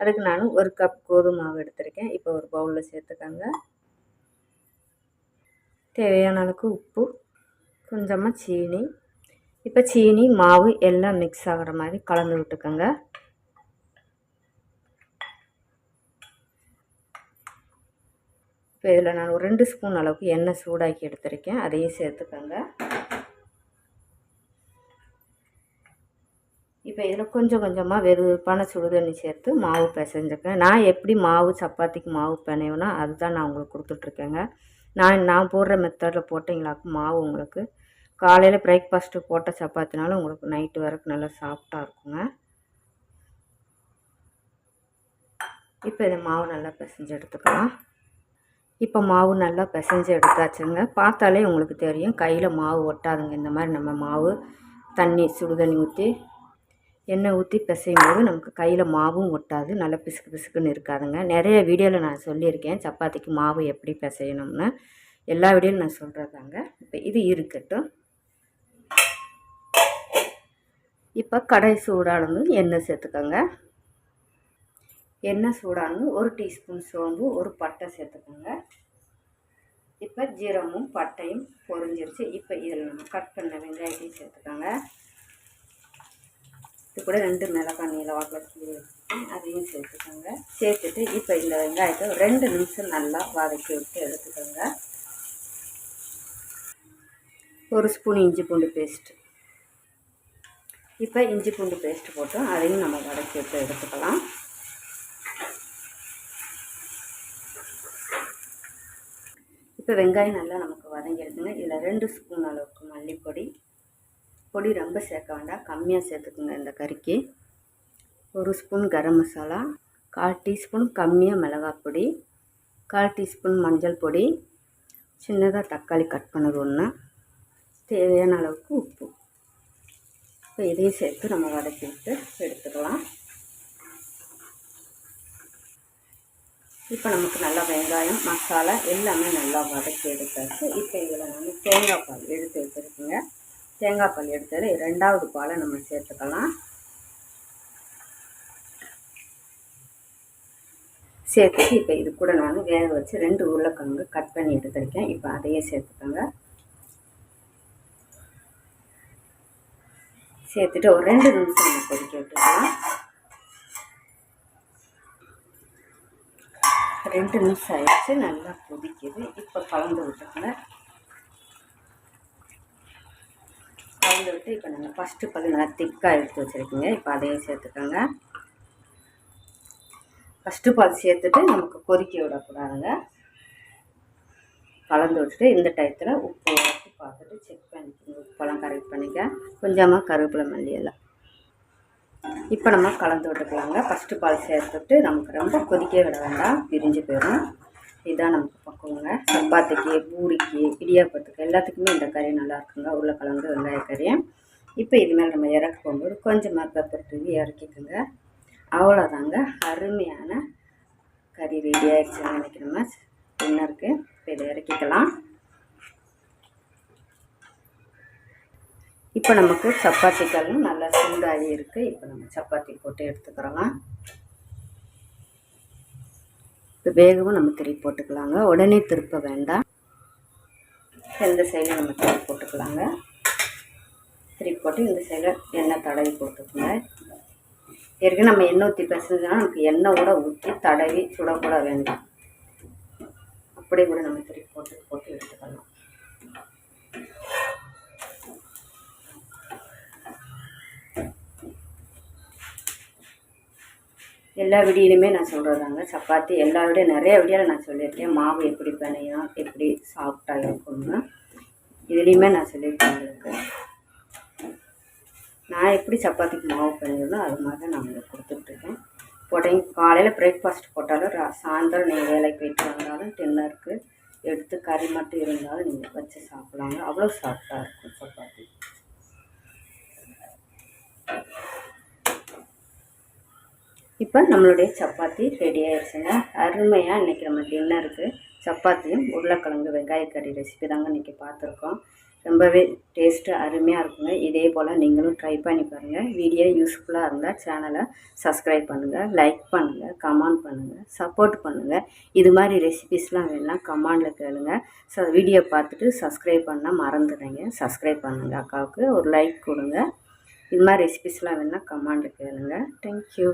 அதுக்கு நான் ஒரு கப் கோதுமை மாவு எடுத்திருக்கேன். இப்போ ஒரு பவுலில் சேர்த்துக்கோங்க. தேவையான அளவுக்கு உப்பு கொஞ்சமாக சீனி. இப்போ சீனி மாவு எல்லாம் மிக்ஸ் ஆகிற மாதிரி கலந்து விட்டுக்கோங்க. இப்போ இதில் நான் ஒரு ரெண்டு ஸ்பூன் அளவுக்கு எண்ணெய் சூடாக்கி எடுத்திருக்கேன். அதையும் சேர்த்துக்கோங்க. இப்போ இதில் கொஞ்சம் கொஞ்சமாக வெறுப்பான சுடுதண்ணி சேர்த்து மாவு பிசைஞ்சிருக்கேன் நான் எப்படி மாவு சப்பாத்திக்கு மாவு பிணைவேனோ அதுதான் நான் உங்களுக்கு கொடுத்துட்ருக்கேங்க. நான் நான் போடுற மெத்தடில் போட்டிங்களாக்கும் மாவு உங்களுக்கு காலையில் பிரேக்ஃபாஸ்ட்டு போட்ட சப்பாத்தினாலும் உங்களுக்கு நைட்டு வரைக்கும் நல்லா சாஃப்டாக இருக்குங்க. இப்போ இந்த மாவு நல்லா பிசைஞ்சு எடுத்துக்கலாம். இப்போ மாவு நல்லா பிசைஞ்சு எடுத்தாச்சுங்க. பார்த்தாலே உங்களுக்கு தெரியும். கையில் மாவு ஒட்டாதுங்க. இந்த மாதிரி நம்ம மாவு தண்ணி சுடுதண்ணி ஊற்றி எண்ணெய் ஊற்றி பிசையும் போது நமக்கு கையில் மாவும் ஒட்டாது. நல்லா பிசுக்கு பிசுக்குன்னு இருக்காதுங்க. நிறைய வீடியோவில் நான் சொல்லியிருக்கேன். சப்பாத்திக்கு மாவு எப்படி பிசையணும்னு. எல்லா வீடியோவில் நான் சொல்கிறதாங்க இப்போ இது இருக்கட்டும். இப்போ கடை சூடானதும் எண்ணெய் சேர்த்துக்கோங்க. எண்ணெய் சூடானதும் ஒரு டீஸ்பூன் சோம்பு ஒரு பட்டை சேர்த்துக்கோங்க. இப்போ ஜீரமும் பட்டையும் பொரிஞ்சிருச்சு. இப்போ இதில் நம்ம கட் பண்ண வெங்காயத்தையும் சேர்த்துக்கோங்க. இது கூட ரெண்டு மிளகாய் நீல வாக்கில் கீழே வச்சுருக்கேன் அதையும் சேர்த்துக்கோங்க. சேர்த்துட்டு இப்போ இந்த வெங்காயத்தை ரெண்டு நிமிஷம் நல்லா வதக்கி விட்டு எடுத்துக்கோங்க. ஒரு ஸ்பூன் இஞ்சி பூண்டு பேஸ்ட்டு இப்போ இஞ்சி பூண்டு பேஸ்ட்டு போட்டு அதையும் நம்ம வதக்கி விட்டு எடுத்துக்கலாம். இப்போ வெங்காயம் நல்லா நமக்கு வதங்கிடுதுங்க இதில் ரெண்டு ஸ்பூன் அளவுக்கு மல்லிப்பொடி பொடி ரொம்ப சேர்க்க வேண்டாம். கம்மியாக சேர்த்துக்குங்க இந்த கறிக்கு. ஒரு ஸ்பூன் கரம் மசாலா கால் டீஸ்பூன் கம்மியாக மிளகாய் பொடி கால் டீஸ்பூன் மஞ்சள் பொடி. சின்னதாக தக்காளி கட் பண்ணது ஒன்று தேவையான அளவுக்கு உப்பு. இப்போ இதையும் சேர்த்து நம்ம வதக்கி விட்டு எடுத்துக்கலாம். இப்போ நமக்கு நல்லா வெங்காயம் மசாலா எல்லாமே நல்லா வதக்கி எடுத்தாச்சு. இப்போ இதில் நம்ம தேங்காய் பால் எடுத்து வச்சுருக்குங்க. தேங்காய் பால் எடுத்தது ரெண்டாவது பாலை நம்ம சேர்த்துக்கலாம். சேர்த்துட்டு இப்போ இது கூட நான் வேக வச்சு ரெண்டு உருளைக்கிழங்கு கட் பண்ணி எடுத்துருக்கேன் இப்போ அதையே சேர்த்துக்கோங்க. சேர்த்துட்டு ஒரு ரெண்டு நிமிஷம் நம்ம கொதிக்க விட்டுக்கலாம் ரெண்டு நிமிஷம் ஆயிடுச்சு நல்லா கொதிக்குது. இப்போ கலந்து விட்டுருங்க கலந்து விட்டு இப்போ நாங்கள் ஃபஸ்ட்டு பல் நல்லா திக்காக எடுத்து வச்சுருக்கீங்க. இப்போ அதையும் சேர்த்துக்கோங்க. ஃபஸ்ட்டு பால் சேர்த்துட்டு நமக்கு கொதிக்க விடக்கூடாதுங்க. கலந்து விட்டுட்டு இந்த டயத்தில் உப்பு ஊற்றி பார்த்துட்டு செக் பண்ணிக்கோங்க. உப்பெல்லாம் கரெக்ட் பண்ணிக்க. கொஞ்சமாக கருவேப்பிலை மல்லி எல்லாம். இப்போ நம்ம கலந்து விட்டுக்கலாங்க. ஃபஸ்ட்டு பால் சேர்த்துட்டு நமக்கு ரொம்ப கொதிக்க விட வேண்டாம். பிரிஞ்சு போயிடும். இதுதான் நமக்கு பக்குவங்க. சப்பாத்திக்கு பூரிக்கு இடியாப்பத்துக்கு எல்லாத்துக்குமே இந்த கறி நல்லா இருக்குங்க. உருளைக்கிழங்கு வெங்காயக்கறியும் இப்போ இது மேலே நம்ம இறக்க போகும்போது கொஞ்சமாக பெப்பர் தூவி இறக்கிக்கோங்க. அவ்வளோதாங்க அருமையான கறி ரெடி ஆகிடுச்சுன்னு நினைக்கிறோம் டின்னருக்கு இப்போ இதை இறக்கிக்கலாம். இப்போ நமக்கு சப்பாத்திக்கல்லும் நல்லா சூடாகி இருக்குது இப்போ நம்ம சப்பாத்தி போட்டு எடுத்துக்கிறோம். இப்போ வேகவும் நம்ம திருப்பி போட்டுக்கலாங்க. உடனே திருப்ப வேண்டாம். இந்த சைடில் நம்ம திருப்பி போட்டுக்கலாங்க. திருப்பி போட்டு இந்த சைடில் எண்ணெய் தடவி போட்டுக்கோங்க ஏற்கனவே நம்ம எண்ணெய் ஊற்றி பிசைஞ்சோன்னா நமக்கு எண்ணெய் கூட ஊற்றி தடவி சுடக்கூட வேண்டாம். அப்படியே கூட நம்ம திருப்பி போட்டு போட்டு எடுத்துக்கலாம். எல்லா விடியிலுமே நான் சொல்கிறதாங்க சப்பாத்தி எல்லா வீடியோ நிறைய விடியால் நான் சொல்லியிருக்கேன். மாவு எப்படி பிணையும் எப்படி சாஃப்டாக இருக்கும்னு. இதுலேயுமே நான் சொல்லியிருக்கேன் உங்களுக்கு. நான் எப்படி சப்பாத்திக்கு மாவு பிணையணும் அது மாதிரி தான் நான் உங்களுக்கு கொடுத்துட்ருக்கேன். போட்டேன் காலையில் பிரேக்ஃபாஸ்ட் போட்டாலும் சாயந்தரம் நீங்கள் வேலைக்கு போயிட்டு வந்தாலும் டின்னருக்கு எடுத்து கறி மட்டும் இருந்தாலும் நீங்கள் வச்சு சாப்பிட்லாங்க. அவ்வளோ சாஃப்டாக இருக்கும் சப்பாத்தி. இப்போ நம்மளுடைய சப்பாத்தி ரெடி ஆயிடுச்சுங்க. அருமையாக இன்றைக்கி நம்ம டின்னருக்கு சப்பாத்தியும் உருளைக்கிழங்கு வெங்காய கறி ரெசிபி தாங்க இன்றைக்கி பார்த்துருக்கோம். ரொம்பவே டேஸ்ட்டு அருமையாக இருக்குங்க. இதே போல் நீங்களும் ட்ரை பண்ணி பாருங்கள் வீடியோ யூஸ்ஃபுல்லாக இருந்தால் சேனலை சப்ஸ்கிரைப் பண்ணுங்கள் லைக் பண்ணுங்கள் கமெண்ட் பண்ணுங்கள் சப்போர்ட் பண்ணுங்கள் இது மாதிரி ரெசிபிஸ்லாம் வேணும்னா கமெண்டில் கேளுங்க. ஸோ வீடியோ பார்த்துட்டு சப்ஸ்கிரைப் பண்ணால் மறந்துடுங்க சப்ஸ்கிரைப் பண்ணுங்கள் அக்காவுக்கு. ஒரு லைக் கொடுங்க. இது மாதிரி ரெசிபிஸ்லாம் வேணும்னா கமெண்டில் கேளுங்க. தேங்க்யூ